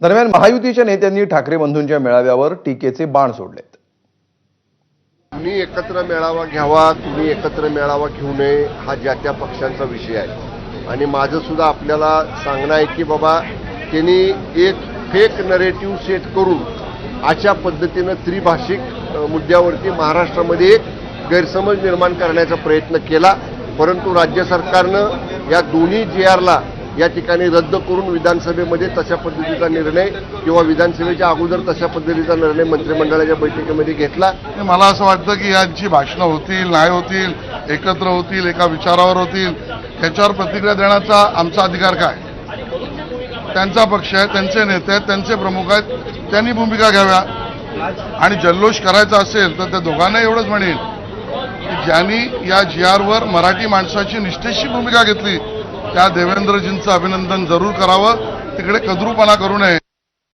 दरम्यान महायुतीच्या नेत्यांनी ठाकरे बंधूंच्या मेळाव्यावर टीकेचे बाण सोडलेत. तुम्ही एकत्र मेळावा घ्यावा तुम्ही एकत्र मेळावा घेऊ नये हा ज्या त्या पक्षांचा विषय आहे. आणि माझं सुद्धा आपल्याला सांगणं आहे की बाबा त्यांनी एक फेक नरेटिव्ह सेट करून अशा पद्धतीनं त्रिभाषिक मुद्द्यावरती महाराष्ट्रामध्ये एक गैरसमज निर्माण करण्याचा प्रयत्न केला. परंतु राज्य सरकारनं या दोन्ही जी आरला या ठिकाणी रद्द करून विधानसभेमध्ये तशा पद्धतीचा निर्णय किंवा विधानसभेच्या अगोदर तशा पद्धतीचा निर्णय मंत्रिमंडळाच्या बैठकीमध्ये घेतला. मला असं वाटतं की यांची भाषणं होतील नाही होतील एकत्र होतील एका विचारावर होतील याच्यावर प्रतिक्रिया देण्याचा आमचा अधिकार काय? त्यांचा पक्ष आहे त्यांचे नेते आहेत त्यांचे प्रमुख आहेत त्यांनी भूमिका घ्याव्या. आणि जल्लोष करायचा असेल तर त्या दोघांना एवढंच म्हणेन की ज्यांनी या जी आरवर मराठी माणसाची निष्ठेची भूमिका घेतली त्या देवेंद्रजींचं अभिनंदन जरूर करावं. तिकडे कद्रूपणा करू नये.